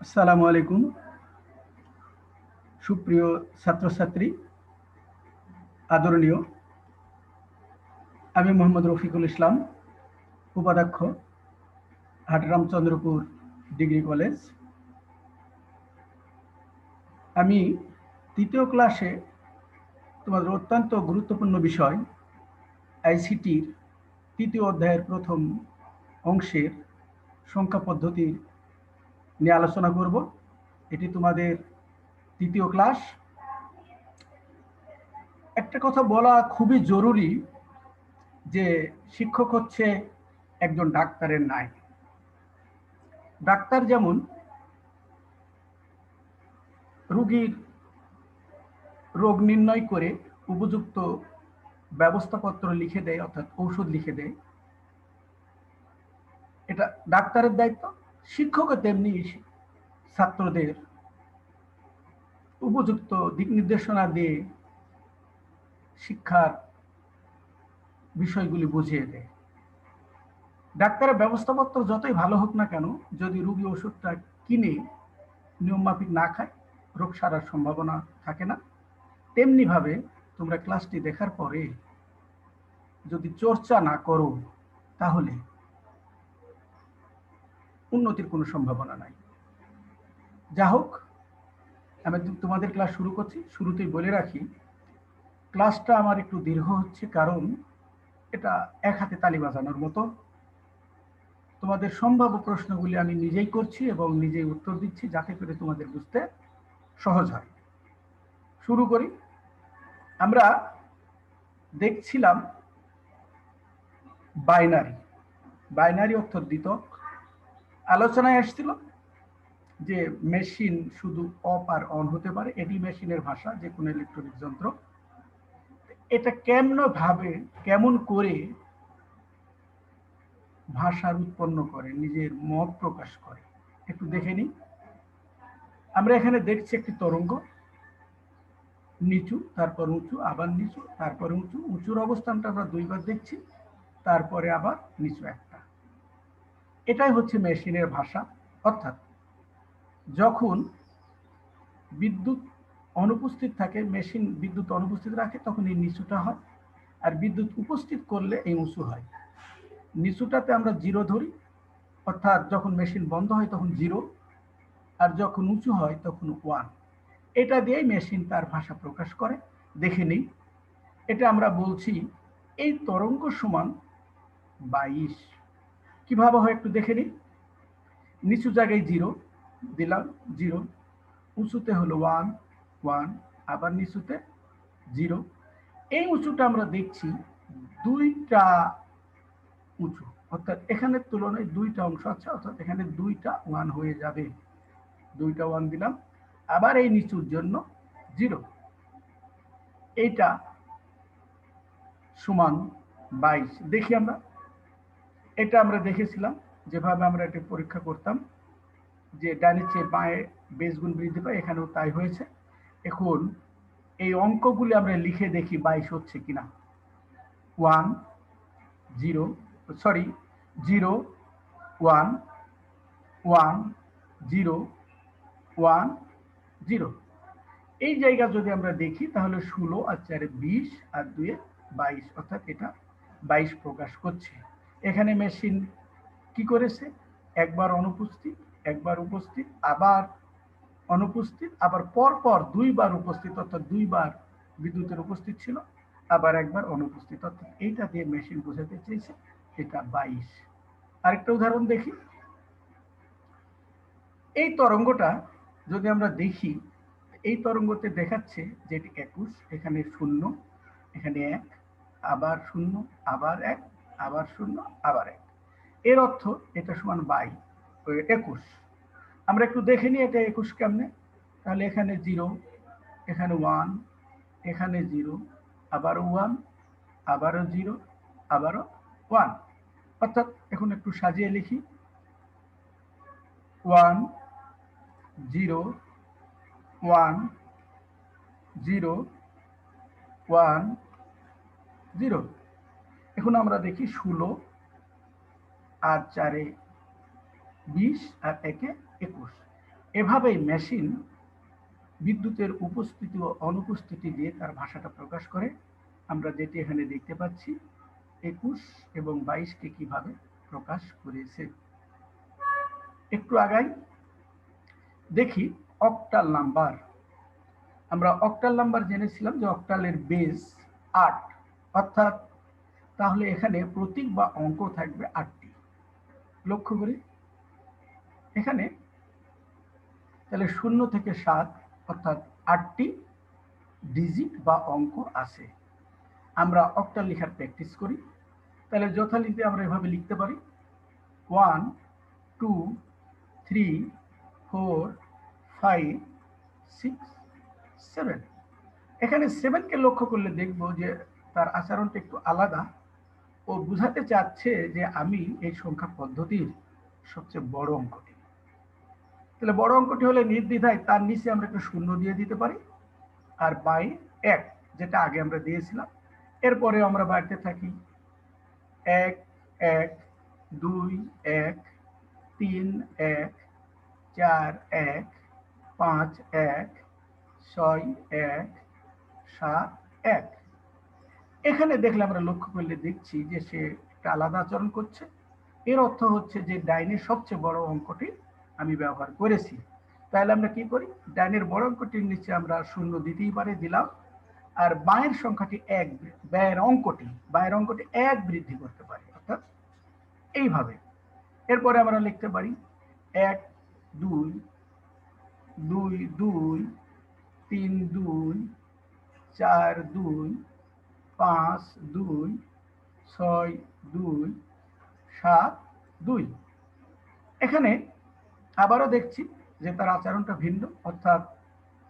আসসালামু আলাইকুম। সুপ্রিয় ছাত্রছাত্রী, আদরণীয়, আমি মোহাম্মদ রফিকুল ইসলাম, উপাধ্যক্ষ, হাটরামচন্দ্রপুর ডিগ্রি কলেজ। আমি তৃতীয় ক্লাসে তোমাদের অত্যন্ত গুরুত্বপূর্ণ বিষয়, আইসিটির তৃতীয় অধ্যায়ের প্রথম অংশের সংখ্যা পদ্ধতির নিয়ে আলোচনা করব। এটি তোমাদের তৃতীয় ক্লাস। একটা কথা বলা খুবই জরুরি যে শিক্ষক হচ্ছে একজন ডাক্তারের নাই ডাক্তার যেমন রুগীর রোগ নির্ণয় করে উপযুক্ত ব্যবস্থাপত্র লিখে দেয়, অর্থাৎ ঔষধ লিখে দেয়। এটা ডাক্তারের দায়িত্ব শিক্ষকও তেমনি ছাত্রদের উপযুক্ত দিক নির্দেশনা দিয়ে শিক্ষার বিষয়গুলি বুঝিয়ে দেয়। ডাক্তারের ব্যবস্থাপত্র যতই ভালো হোক না কেন, যদি রুগী ওষুধটা কিনে নিয়মমাফিক না খায়, রোগ সারার সম্ভাবনা থাকে না। তেমনিভাবে তোমরা ক্লাসটি দেখার পরে যদি চর্চা না করো, তাহলে উন্নতির কোনো সম্ভাবনা নাই। যা হোক, আমি তোমাদের ক্লাস শুরু করছি। শুরুতেই বলে রাখি ক্লাসটা আমার একটু দীর্ঘ হচ্ছে কারণ এটা এক হাতে তালি বাজানোর মতো। তোমাদের সম্ভাব্য প্রশ্নগুলি আমি নিজেই করছি এবং নিজেই উত্তর দিচ্ছি যাতে করে তোমাদের বুঝতে সহজ হয়। শুরু করি। আমরা দেখছিলাম বাইনারি। বাইনারি অর্থ দ্বিতক। আলোচনায় আসছিল যে মেশিন শুধু অফ আর অন হতে পারে, এটি মেশিনের ভাষা, যে কোনো ইলেকট্রনিক যন্ত্র। এটা কেমন ভাবে, কেমন করে ভাষার উৎপন্ন করে, নিজের মত প্রকাশ করে, একটু দেখে নিই। আমরা এখানে দেখছি একটি তরঙ্গ, নিচু, তারপর উঁচু, আবার নিচু, তারপর উঁচু, উঁচুর অবস্থানটা আমরা দুইবার দেখছি, তারপরে আবার নিচু একটা এটাই হচ্ছে মেশিনের ভাষা। অর্থাৎ যখন বিদ্যুৎ অনুপস্থিত থাকে, মেশিন বিদ্যুৎ অনুপস্থিত রাখে, তখন এই নিচুটা হয়। আর বিদ্যুৎ উপস্থিত করলে এই উঁচু হয়। নিচুটাতে আমরা জিরো ধরি। অর্থাৎ যখন মেশিন বন্ধ হয়, তখন জিরো। আর যখন উঁচু হয়, তখন ওয়ান। এটা দিয়েই মেশিন তার ভাষা প্রকাশ করে। দেখে নিই। এটা আমরা বলছি, এই তরঙ্গ সমান বাইশ। কীভাবে হয় একটু দেখে নিই। নিচু জায়গায় জিরো দিলাম জিরো উঁচুতে হলো ওয়ান ওয়ান আবার নিচুতে জিরো এই উঁচুটা আমরা দেখছি দুইটা উঁচু, অর্থাৎ এখানের তুলনায় দুইটা অংশ আছে, অর্থাৎ এখানে দুইটা ওয়ান হয়ে যাবে। দুইটা ওয়ান দিলাম, আবার এই নিচুর জন্য জিরো এইটা সমান বাইশ, দেখি আমরা। এটা আমরা দেখেছিলাম, যেভাবে আমরা এটা পরীক্ষা করতাম, যে ডানে চেয়ে বাঁয়ে বেশ গুণ বৃদ্ধি পায়, এখানেও তাই হয়েছে। এখন এই অঙ্কগুলি আমরা লিখে দেখি বাইশ হচ্ছে কিনা। One, zero, sorry, zero, one one, zero one, zero. এই জায়গা যদি আমরা দেখি, তাহলে ষোলো আর চারে বিশ আর দুয়ে বাইশ, অর্থাৎ এটা বাইশ প্রকাশ করছে। এখানে মেশিন কি করেছে? একবার অনুপস্থিত, একবার উপস্থিত, আবার অনুপস্থিত, আবার পর পর দুইবার উপস্থিত, অর্থাৎ দুইবার বিদ্যুতের উপস্থিত ছিল, আবার একবার অনুপস্থিত। অর্থাৎ এইটা দিয়ে মেশিন বোঝাতে চেয়েছে, এটা বাইশ। আরেকটা উদাহরণ দেখি। এই তরঙ্গটা যদি আমরা দেখি, এই তরঙ্গতে দেখাচ্ছে যে এটি একুশ, এখানে শূন্য, এখানে এক, আবার শূন্য, আবার এক আবার শূন্য, আবার এক। এর অর্থ এটা সমান বাই একুশ। আমরা একটু দেখে নিই এটা একুশ কেমনে? তাহলে এখানে জিরো, এখানে ওয়ান, এখানে জিরো, আবারও ওয়ান, আবারও জিরো, আবারও ওয়ান। অর্থাৎ এখন একটু সাজিয়ে লিখি। One, zero one zero one, zero. এখন আমরা দেখি ষোলো আর চারে বিশ আর একে একুশ। এভাবেই মেশিন বিদ্যুতের উপস্থিতি ও অনুপস্থিতি দিয়ে তার ভাষাটা প্রকাশ করে। আমরা যেটি এখানে দেখতে পাচ্ছি, একুশ এবং বাইশকে কীভাবে প্রকাশ করেছে। একটু আগাই। দেখি অক্টাল নাম্বার আমরা অক্টাল নাম্বার জেনেছিলাম যে অক্টালের বেস আট, অর্থাৎ তাহলে এখানে প্রতীক বা অঙ্ক থাকবে আটটি। লক্ষ্য করি। এখানে তাহলে শূন্য থেকে সাত, অর্থাৎ আটটি ডিজিট বা অঙ্ক আছে। আমরা অক্টাল লেখার প্র্যাকটিস করি। তাহলে যথারীতি আমরা এভাবে লিখতে পারি। One, two, three, four, five, six, seven. এখানে সেভেনকে লক্ষ্য করলে দেখব যে তার আচরণটা একটু আলাদা। ও বুঝাতে চাচ্ছে যে আমি এই সংখ্যা পদ্ধতির সবচেয়ে বড় অঙ্কটি। তাহলে বড় অঙ্কটি হলে নির্দ্বিধায় তার নিচে আমরা একটা শূন্য দিয়ে দিতে পারি আর বাই এক, যেটা আগে আমরা দিয়েছিলাম। এরপরে আমরা বাড়তে থাকি এক এক, দুই, এক, তিন, এক, চার, এক, পাঁচ, এক, ছয়, এক, সাত, এক। এখানে দেখলে আমরা লক্ষ্য করলে দেখছি যে সে একটা আলাদা আচরণ করছে। এর অর্থ হচ্ছে যে ডাইনের সবচেয়ে বড় অঙ্কটি আমি ব্যবহার করেছি। তাহলে আমরা কি করি? ডাইনের বড় অঙ্কটির নিচে আমরা শূন্য দিতেই পারি, দিলাম। আর বায়ের সংখ্যাটি এক, ব্যয়ের অঙ্কটি, বায়ের অঙ্কটি এক বৃদ্ধি করতে পারি। অর্থাৎ এইভাবে। এরপরে আমরা লিখতে পারি, এক, দুই দুই দুই, তিন, দুই, চার, দুই পাঁচ, দুই, ছয়, দুই, সাত, দুই। এখানে আবারও দেখছি যে তার আচরণটা ভিন্ন, অর্থাৎ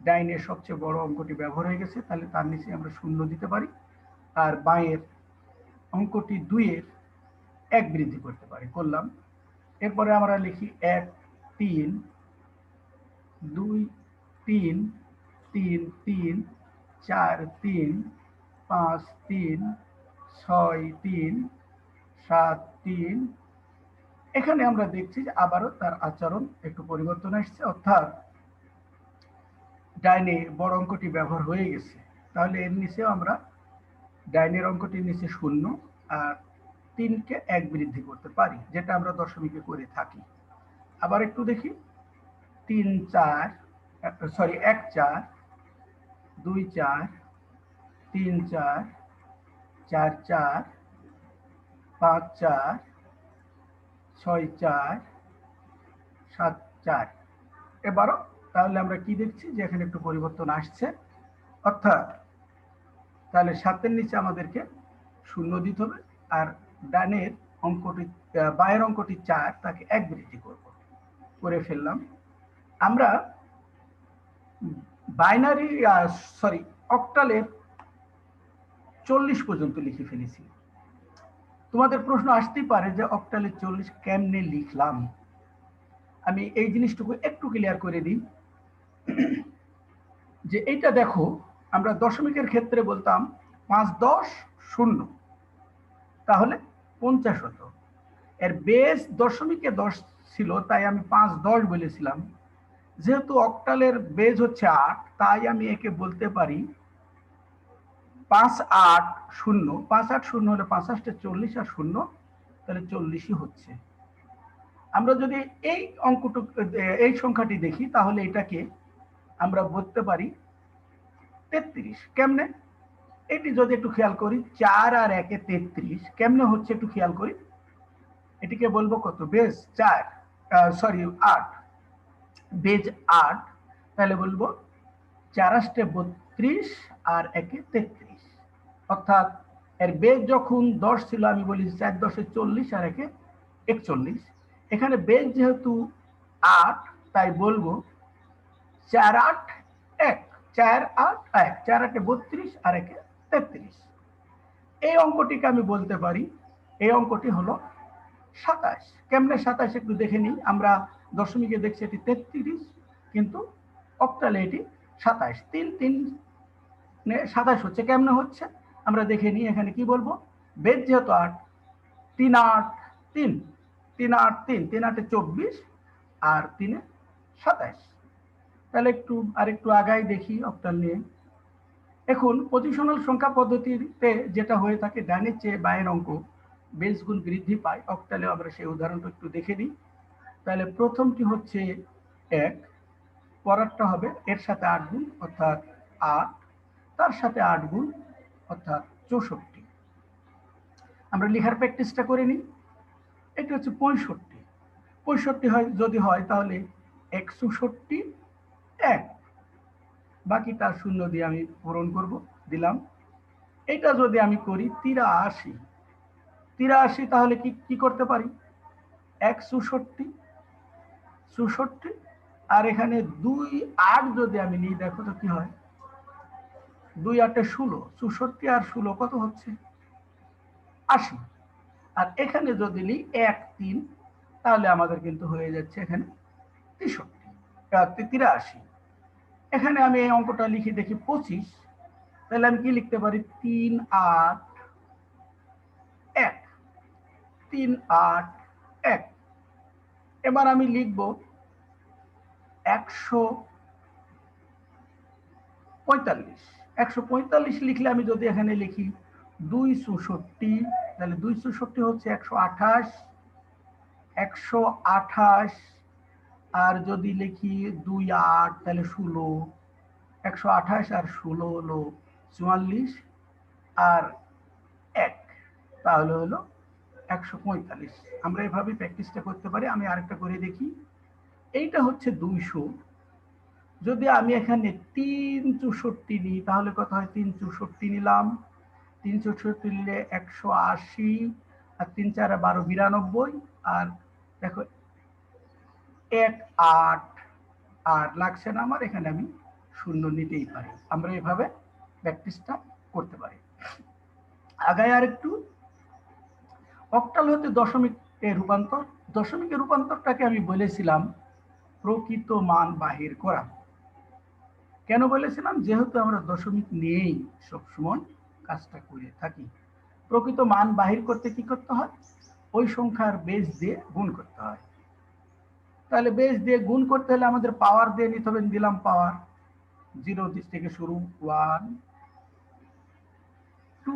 ডাইনের সবচেয়ে বড় অঙ্কটি ব্যবহার হয়ে গেছে, তাহলে তার নিচে আমরা শূন্য দিতে পারি, আর বাঁয়ের অঙ্কটি দুইয়ের এক বৃদ্ধি করতে পারি। করলাম। এরপরে আমরা লিখি এক, তিন, দুই, তিন তিন তিন, চার, তিন পাঁচ তিন, ছয় তিন, সাত তিন। এখানে আমরা দেখছি যে আবারও তার আচরণ একটু পরিবর্তন আসছে, অর্থাৎ ডাইনে বড় অঙ্কটি ব্যবহার হয়ে গেছে। তাহলে এর নিচেও আমরা ডাইনের অঙ্কটির নিচে শূন্য আর তিনকে এক বৃদ্ধি করতে পারি, যেটা আমরা দশমিকে করে থাকি। আবার একটু দেখি। তিন চার সরি এক চার, দুই চার তিন চার চার চার, পাঁচ চার, ছয় চার, সাত চার। এবারও তাহলে আমরা কি দেখছি যে এখানে একটু পরিবর্তন আসছে। অর্থাৎ তাহলে সাতের নিচে আমাদেরকে শূন্য দিতে হবে আর ডানের অঙ্কটি বায়ের অঙ্কটি চার, তাকে এক বৃদ্ধি করব। করে ফেললাম। আমরা বাইনারি সরি, অক্টালের চল্লিশ পর্যন্ত লিখে ফেলেছি। তোমাদের প্রশ্ন আসতেই পারে যে অক্টালের চল্লিশ কেমনে লিখলাম? আমি এই জিনিসটুকু একটু ক্লিয়ার করে দিই। যে এইটা দেখো, আমরা দশমিকের ক্ষেত্রে বলতাম পাঁচ দশ শূন্য, তাহলে পঞ্চাশ হতো। এর বেস দশমিকে দশ ছিল, তাই আমি পাঁচ দশ বলেছিলাম। যেহেতু অক্টালের বেজ হচ্ছে আট, তাই আমি একে বলতে পারি পাঁচ আট শূন্য, পাঁচ আট শূন্য হলে পাঁচ আটটা চল্লিশ আর শূন্য, তাহলে চল্লিশই হচ্ছে। আমরা যদি এই অঙ্কটুকু, এই সংখ্যাটি দেখি, তাহলে এটাকে আমরা বলতে পারি তেত্রিশ। কেমনে? এটি যদি একটু খেয়াল করি, চার আর একে তেত্রিশ, কেমনে হচ্ছে একটু খেয়াল করি? এটিকে বলব কত? বেশ চার সরি আট। বেজ আট, তাহলে বলব চার আষ্টে বত্রিশ আর একে তেত্রিশ। অর্থাৎ এর বেজ যখন দশ ছিল, আমি বলি চার দশে চল্লিশ আর একে একচল্লিশ। এখানে বেজ যেহেতু আট, তাই বলব চার আট এক, চার আট এক, চার আটে বত্রিশ আর একে তেত্রিশ। এই অঙ্কটিকে আমি বলতে পারি, এই অঙ্কটি হলো সাতাশ। কেমনে সাতাশ একটু দেখে নিই। আমরা দশমিকে দেখছি এটি তেত্রিশ, কিন্তু অক্টালে এটি সাতাশ। তিন তিন সাতাশ হচ্ছে, কেমনে হচ্ছে? আমরা দেখে নিই এখানে কি বলব? বেদ যেহেতু আট, তিন আট, তিন। তিন আট, তিন। তিন আটে চব্বিশ আর তিনে সাতাশ তাহলে একটু আর একটু আগাই দেখি অক্টাল নিয়ে। এখন পজিশনাল সংখ্যা পদ্ধতিতে যেটা হয়ে থাকে ডানের চেয়ে বায়ের অঙ্ক, বেশ গুণ বৃদ্ধি পায়। অক্টালে আমরা সেই উদাহরণটা একটু দেখে নিই। তাহলে প্রথমটি হচ্ছে এক, পরেরটা হবে এর সাথে আট গুণ, অর্থাৎ আট। তার সাথে আট গুণ অর্থাৎ চৌষট্টি। আমরা লেখার প্র্যাকটিসটা করে নিই। এটা হচ্ছে পঁয়ষট্টি। পঁয়ষট্টি হয়, যদি হয় তাহলে একষট্টি এক। বাকিটা শূন্য দিয়ে আমি পূরণ করব, দিলাম। এটা যদি আমি করি তিরাশি। তিরাশি তাহলে কি কি করতে পারি? এক চৌষট্টি চৌষট্টি। আর এখানে দুই আট যদি আমি নিই, দেখো তো কি হয়? দুই আটে ষোলো, চৌষট্টি আর ষোলো, কত হচ্ছে? আশি। আর এখানে যদি নিই এক, তিন, তাহলে আমাদের কিন্তু হয়ে যাচ্ছে এখানে তেষট্টি তিরাশি। এখানে আমি এই অঙ্কটা লিখে দেখি পঁচিশ, তাহলে আমি কি লিখতে পারি? তিন আট এক, তিন আট এক। এবার আমি লিখব একশো পঁয়তাল্লিশ। একশো পঁয়তাল্লিশ লিখলে আমি যদি এখানে লিখি দুই চৌষট্টি তাহলে দুই চৌষট্টি হচ্ছে একশো আঠাশ একশো আঠাশ, আর যদি লিখি দুই আট, তাহলে ষোলো, একশো আঠাশ আর ষোলো হলো চুয়াল্লিশ, আর এক, তাহলে হলো একশো পঁয়তাল্লিশ। আমরা এভাবে প্র্যাকটিসটা করতে পারি। আমি আরেকটা করে দেখি। এইটা হচ্ছে দুইশো। যদি আমি এখানে তিন চৌষট্টি নিই, তাহলে কত হয়? তিন চৌষট্টি নিলাম। তিন চৌষট্টি নিলে একশো আশি, আর তিন চার বারো বিরানব্বই, আর দেখো, এক আট, আর লাগছে না আমার, এখানে আমি শূন্য নিতেই পারি। আমরা এভাবে প্র্যাকটিসটা করতে পারি। আগায় আর একটু অক্টাল হতে দশমিকের রূপান্তর। দশমিকের রূপান্তরটাকে আমি বলেছিলাম, প্রকৃত মান বাহির করা। কেন বলেছিলাম? যেহেতু আমরা দশমিক নিয়েই সবসময় কাজটা করে থাকি। প্রকৃত মান বাহির করতে কি করতে হয়? ওই সংখ্যার বেস দিয়ে গুণ করতে হয়। তাহলে বেস দিয়ে গুণ করতে হলে আমাদের পাওয়ার দিয়ে নিতে হবে। দিলাম পাওয়ার জিরো থেকে শুরু ওয়ান টু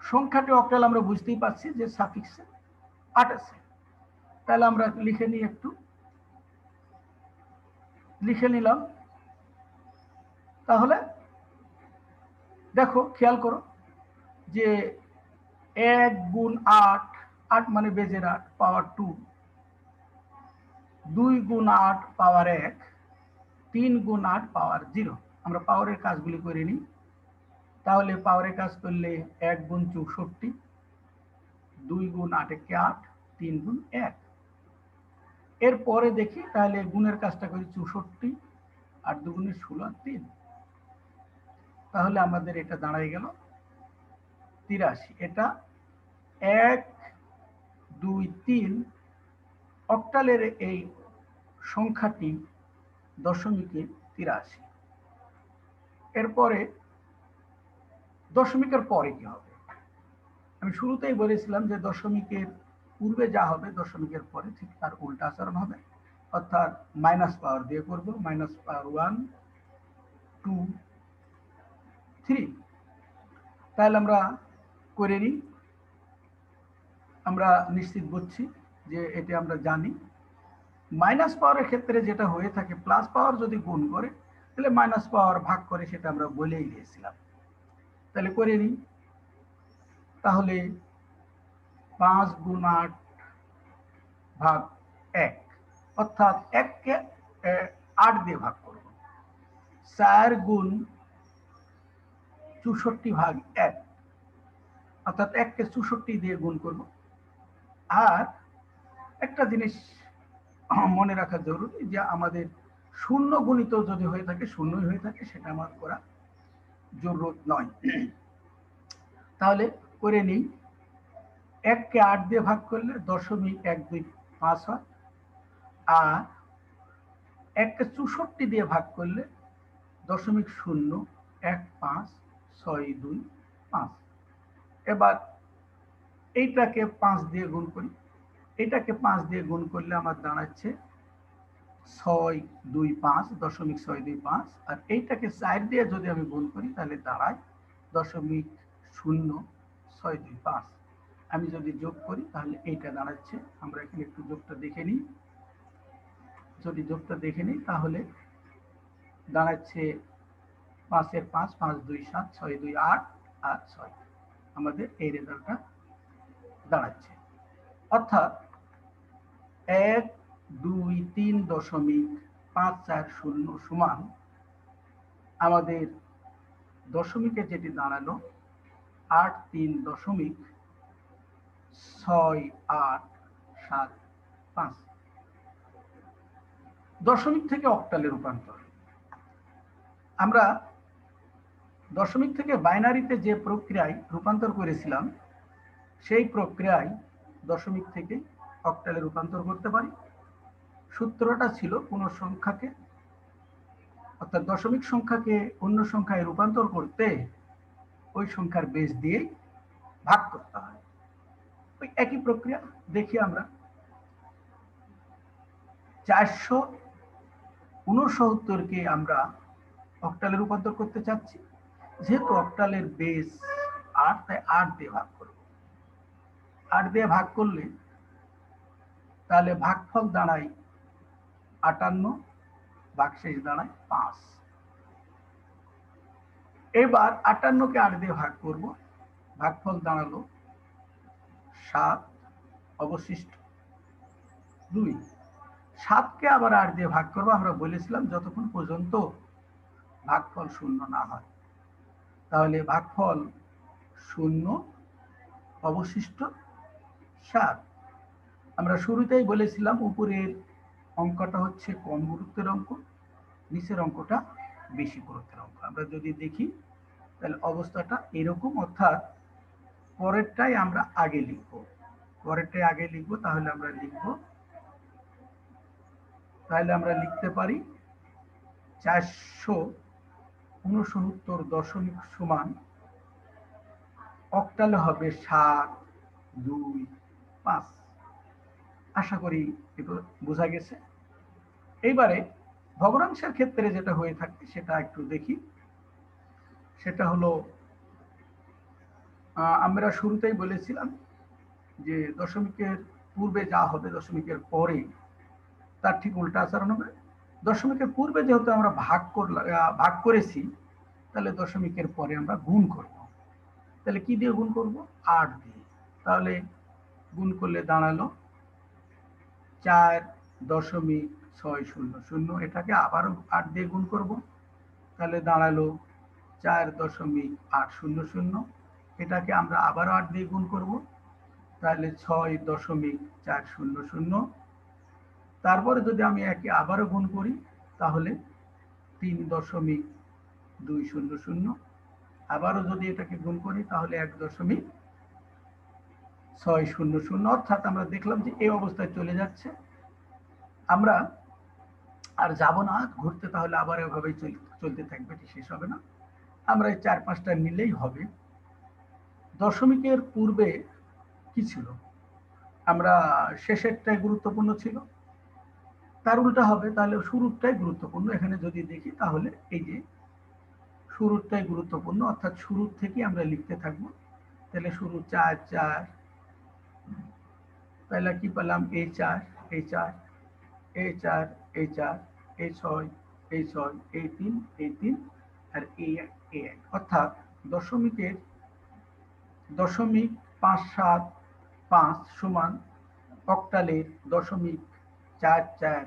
সংখ্যাটি অক্টাল আমরা বুঝতেই পারছি যে সাফিক্সে আট আছে। তাহলে আমরা লিখে নিই একটু। লিখে নিলাম তাহলে দেখো, খেয়াল করো যে এক গুণ আট আট মানে বেজের আট, পাওয়ার টু। দুই গুণ আট, পাওয়ার এক। তিন গুণ আট, পাওয়ার জিরো। আমরা পাওয়ারের কাজগুলি করে নিই। তাহলে পাওয়ারের কাজ করলে এক গুণ চৌষট্টি, দুই গুণ আট একে আট, তিন গুণ এক। এরপরে দেখি তাহলে গুণের কাজটা করি চৌষট্টি, আর দুগুণে ষোলো আর তিন। তাহলে আমাদের এটা দাঁড়াই গেল তিরাশি। এটা এক, দুই, তিন অক্টালের এই সংখ্যাটি দশমিকে তিরাশি। এরপরে দশমিকের পরে কি হবে? আমি শুরুতেই বলেছিলাম যে দশমিকের পূর্বে যা হবে দশমিকের পরে ঠিক তার উল্টা আচরণ হবে। অর্থাৎ মাইনাস পাওয়ার দিয়ে করব minus power one two three. তাহলে আমরা করে নিই। আমরা নিশ্চিত বুঝছি যে এটি আমরা জানি। মাইনাস পাওয়ারের ক্ষেত্রে যেটা হয়ে থাকে, প্লাস পাওয়ার যদি গুণ করে, তাহলে মাইনাস পাওয়ার ভাগ করে সেটা আমরা বলেই দিয়েছিলাম। তাহলে করে নিই। তাহলে পাঁচ গুণ আট ভাগ এক, অর্থাৎ এককে আট দিয়ে ভাগ করব। চার গুণ চৌষট্টি ভাগ এক। অর্থাৎ এককে চৌষট্টি দিয়ে গুণ করব। আর একটা জিনিস মনে রাখা জরুরি যে আমাদের শূন্য গুণিত যদি হয়ে থাকে, শূন্যই হয়ে থাকে, সেটা আমার করা জরুরত নয়। তাহলে করে নিই। এককে আট দিয়ে ভাগ করলে দশমিক এক দুই পাঁচ হয়। আর এককে চৌষট্টি দিয়ে ভাগ করলে দশমিক শূন্য এক পাঁচ ছয় দুই পাঁচ। এবার এইটাকে পাঁচ দিয়ে গুণ করি। এটাকে পাঁচ দিয়ে গুণ করলে আমার দাঁড়াচ্ছে ছয় দুই পাঁচ, দশমিক ছয় দুই পাঁচ। আর এইটাকে চার দিয়ে যদি আমি গুণ করি, তাহলে দাঁড়ায় দশমিক শূন্য ছয় দুই পাঁচ। আমি যদি যোগ করি, তাহলে এইটা দাঁড়াচ্ছে। আমরা এখানে একটু যোগটা দেখে নিই। যদি যোগটা দেখে নিই, তাহলে দাঁড়াচ্ছে পাঁচের পাঁচ পাঁচ, দুই, সাত, ছয়, দুই, আট আর ছয়। আমাদের এই রেজাল্টটা দাঁড়াচ্ছে। অর্থাৎ এক, দুই, তিন দশমিক পাঁচ চার শূন্য সমান আমাদের দশমিকে যেটি দাঁড়াল, আট, তিন দশমিক ছয়, আট, সাত, পাঁচ। দশমিক থেকে অক্টালে রূপান্তর। আমরা দশমিক থেকে বাইনারিতে যে প্রক্রিয়ায় রূপান্তর করেছিলাম, সেই প্রক্রিয়ায় দশমিক থেকে অক্টালে রূপান্তর করতে পারি। সূত্রটা ছিল কোন সংখ্যাকে, অর্থাৎ দশমিক সংখ্যাকে অন্য সংখ্যায় রূপান্তর করতে ওই সংখ্যার বেশ দিয়েই ভাগ করতে হয়। ওই একই প্রক্রিয়া দেখি আমরা। চারশো উনসত্তরকে আমরা অক্টালে রূপান্তর করতে চাচ্ছি। যেহেতু অক্টালের বেস আট তাই আট দিয়ে ভাগ করব আট দিয়ে ভাগ করলে তাহলে ভাগফল দাঁড়ায় আটান্ন, ভাগশেষ দাঁড়ায় পাঁচ। এবার আটান্নকে আট দিয়ে ভাগ করব, ভাগফল দাঁড়াল সাত, অবশিষ্ট দুই। সাতকে আবার আট দিয়ে ভাগ করব, আমরা বলেছিলাম যতক্ষণ পর্যন্ত ভাগফল শূন্য না হয়। তাহলে ভাগফল শূন্য, অবশিষ্ট সাত। আমরা শুরুতেই বলেছিলাম উপরের অঙ্কটা হচ্ছে কম গুরুত্বের অঙ্ক? নিচের অঙ্কটা বেশি গুরুত্বের অঙ্ক। আমরা যদি দেখি, তাহলে অবস্থাটা এরকম, অর্থাৎ পরেরটাই আমরা আগে লিখব। পরেরটাই আগে লিখব, তাহলে আমরা লিখব, তাহলে আমরা লিখতে পারি চারশো উনসত্তর দশমিক সমান অক্টালে হবে সাত দুই পাঁচ। আশা করি বোঝা গেছে। এইবারে ভগ্নাংশের ক্ষেত্রে যেটা হয়ে থাকে সেটা একটু দেখি। সেটা হলো আমরা শুরুতেই বলেছিলাম যে দশমিকের পূর্বে যা হবে দশমিকের পরে তার ঠিক উল্টা আচরণ হবে। দশমিকের পূর্বে যেহেতু আমরা ভাগ করলাম ভাগ করেছি, তাহলে দশমিকের পরে আমরা গুণ করব। তাহলে কি দিয়ে গুণ করব? আট দিয়ে। তাহলে গুণ করলে দাঁড়াল চার দশমিক ছয় শূন্য শূন্য। এটাকে আবারও আট দিয়ে গুণ করব। তাহলে দাঁড়াল চার দশমিক আট শূন্য শূন্য। এটাকে আমরা আবারও আট দিয়ে গুণ করব। তাহলে ছয় দশমিক চার শূন্য শূন্য। তারপরে যদি আমি একে আবারও গুণ করি, তাহলে তিন দশমিক দুই শূন্য শূন্য। আবারও যদি এটাকে গুণ করি, তাহলে এক দশমিক ছয় শূন্য শূন্য। অর্থাৎ আমরা দেখলাম যে এই অবস্থায় চলে যাচ্ছে। আমরা আর যাব না, ঘুরতে তাহলে আবার এভাবেই চলতে থাকবে এটি শেষ হবে না। আমরা এই চার পাঁচটা নিলেই হবে। দশমিকের পূর্বে কি ছিল? আমরা শেষেরটাই গুরুত্বপূর্ণ ছিল। তার উল্টা হবে, তাহলে শুরুরটাই গুরুত্বপূর্ণ। এখানে যদি দেখি, তাহলে এই যে শুরুরটাই গুরুত্বপূর্ণ, অর্থাৎ শুরুর থেকে আমরা লিখতে থাকব। তাহলে শুরু চার চার তাহলে কি পেলাম? এই চার এই চার এই চার এই চার এই ছয় এই ছয় এই তিন এই তিন, আর এই এক এই এক। অর্থাৎ দশমিকের দশমিক পাঁচ সাত পাঁচ সমান অক্টালের দশমিক চার চার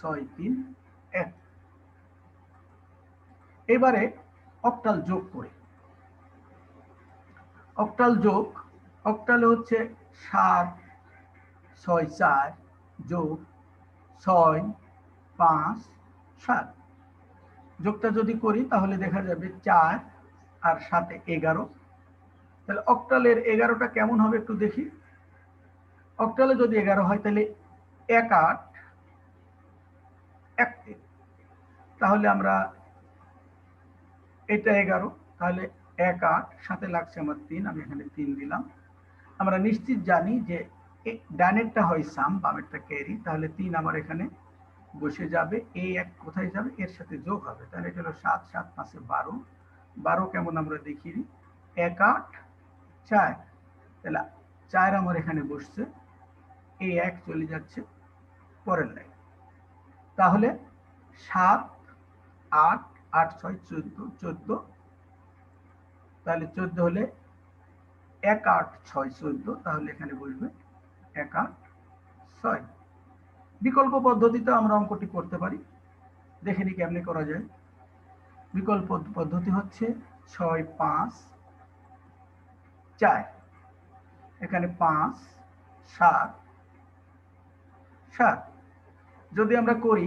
ছয় তিন এক। এবারে অক্টাল যোগ করে। অক্টাল যোগ, অক্টালে হচ্ছে সাত, ছয় চার যোগ ছয় পাঁচ সাত। যোগটা যদি করি তাহলে দেখা যাবে চার আর সাথে এগারো। তাহলে অক্টালের এগারোটা কেমন হবে একটু দেখি। অক্টালে যদি এগারো হয় তাহলে এক আট এক তিন তাহলে আমরা এটা এগারো, তাহলে এক, আট, সাথে লাগছে আমার তিন, আমি এখানে তিন দিলাম। আমরা নিশ্চিত জানি যে ডানেরটা হয় সাম বামেরটা ক্যারি, তাহলে তিন আমার এখানে বসে যাবে এই এক কোথায় যাবে? এর সাথে যোগ হবে, তাহলে এটা হলো সাত সাত পাঁচে বারো। বারো কেমন আমরা দিই এক, আট, চার। তাহলে চার আমার এখানে বসছে এই এক চলে যাচ্ছে, পরের লাইন। তাহলে সাত, আট আট, ছয়, চোদ্দ চোদ্দ। তাহলে চোদ্দ হলে এক, আট, ছয়, চোদ্দ। তাহলে এখানে বসবে এক, আট, ছয়। বিকল্প পদ্ধতিতে আমরা অঙ্কটি করতে পারি। দেখে নি কেমনি করা যায়। বিকল্প পদ্ধতি হচ্ছে ছয়, পাঁচ, চার। এখানে পাঁচ, সাত সাত। যদি আমরা করি,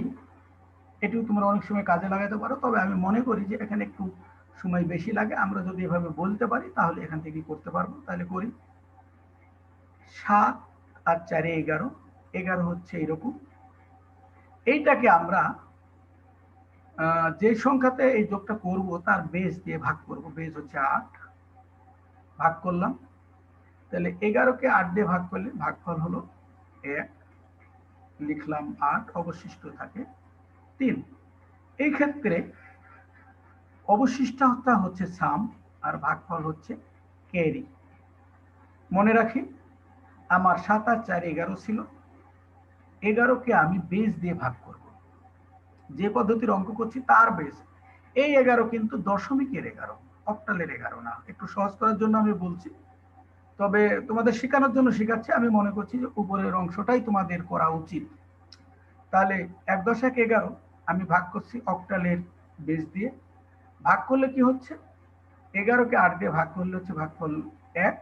এটিও তোমরা অনেক সময় কাজে লাগাতে পারো, তবে আমি মনে করি যে এখানে একটু সময় বেশি লাগে। আমরা যদি এভাবে বলতে পারি, তাহলে এখান থেকে করতে পারব। তাহলে করি। সাত আর চারে এগারো। এগারো হচ্ছে এরকম। এইটাকে আমরা যে সংখ্যাতে এই যোগটা করব, তার বেস দিয়ে ভাগ করব। বেস হচ্ছে আট। ভাগ করলাম। তাহলে এগারোকে আট দিয়ে ভাগ করলে ভাগফল হলো এক। লিখলাম আট, অবশিষ্ট থাকে তিন। এই ক্ষেত্রে অবশিষ্টতা হচ্ছে সাম আর ভাগফল হচ্ছে ক্যারি মনে রাখি, আমার সাত আর চার এগারো ছিল, এগারোকে আমি বেস দিয়ে ভাগ করব। যে পদ্ধতির অঙ্ক করছি তার বেস এই এগারো কিন্তু দশমিকের এগারো অক্টালের এগারো না। একটু সহজ করার জন্য আমি বলছি তবে তোমাদের শেখানোর জন্য শেখাচ্ছি, আমি মনে করছি যে উপরের অংশটাই তোমাদের করা উচিত। তাহলে এক দশক এগারো আমি ভাগ করছি অক্টালের বেস দিয়ে। ভাগ করলে কি হচ্ছে? এগারোকে আট দিয়ে ভাগ করলে হচ্ছে ভাগ ভাগফল এক।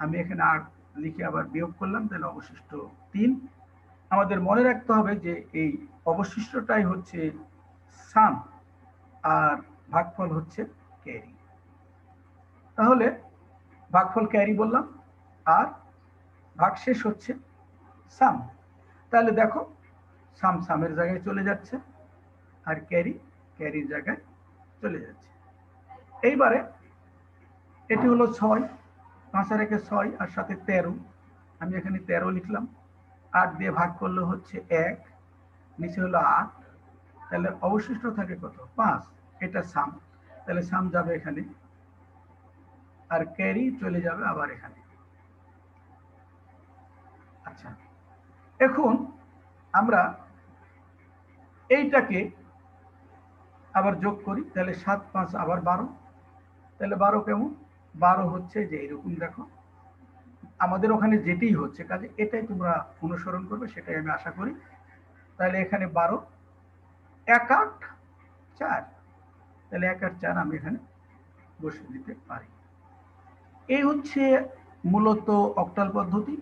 আমি এখানে আট লিখে আবার বিয়োগ করলাম, তাহলে অবশিষ্ট তিন। আমাদের মনে রাখতে হবে যে এই অবশিষ্টটাই হচ্ছে সাম আর ভাগফল হচ্ছে ক্যারি তাহলে ভাগফল ক্যারি বললাম? আর ভাগ শেষ হচ্ছে সাম। তাহলে দেখো, সাম সামের জায়গায় চলে যাচ্ছে আর ক্যারি ক্যারির জায়গায় চলে যাচ্ছে। এইবারে এটি হলো ছয়, পাঁচা রেখে ছয় আর সাথে তেরো। আমি এখানে তেরো লিখলাম। আট দিয়ে ভাগ করলে হচ্ছে এক, নিচে হলো আট। তাহলে অবশিষ্ট থাকে কত? পাঁচ। এটা সাম। তাহলে সাম যাবে এখানে আর ক্যারি চলে যাবে আবার এখানে। আচ্ছা এখন আমরা এইটাকে আবার যোগ করি, তাহলে সাত, পাঁচ, আবার বারো। তাহলে বারো কেমন? বারো হচ্ছে যে এরকম দেখো। আমাদের ওখানে যেটি হচ্ছে কাজে, এটাই তোমরা অনুসরণ করবে, সেটাই আমি আশা করি। তাহলে এখানে বারো, এক আট চার। তাহলে এক আট চার আমি এখানে বসে দিতে পারি। এই হচ্ছে মূলত অক্টাল পদ্ধতি।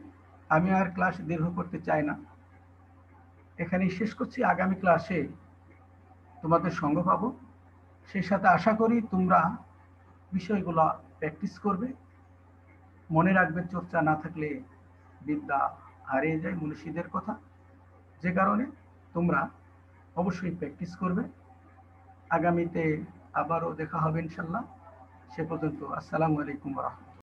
আমি আর ক্লাস দীর্ঘ করতে চাই না। এখানেই শেষ করছি। আগামী ক্লাসে তোমাদের সঙ্গ পাবো। সেই সাথে আশা করি তোমরা বিষয়গুলো প্র্যাকটিস করবে। মনে রাখবে চর্চা না থাকলে বিদ্যা হারিয়ে যায় মনীষীদের কথা। যে কারণে তোমরা অবশ্যই প্র্যাকটিস করবে। আগামীতে আবারও দেখা হবে ইনশাল্লাহ। সে পর্যন্ত আসসালামু আলাইকুম রহমতুল্লাহ।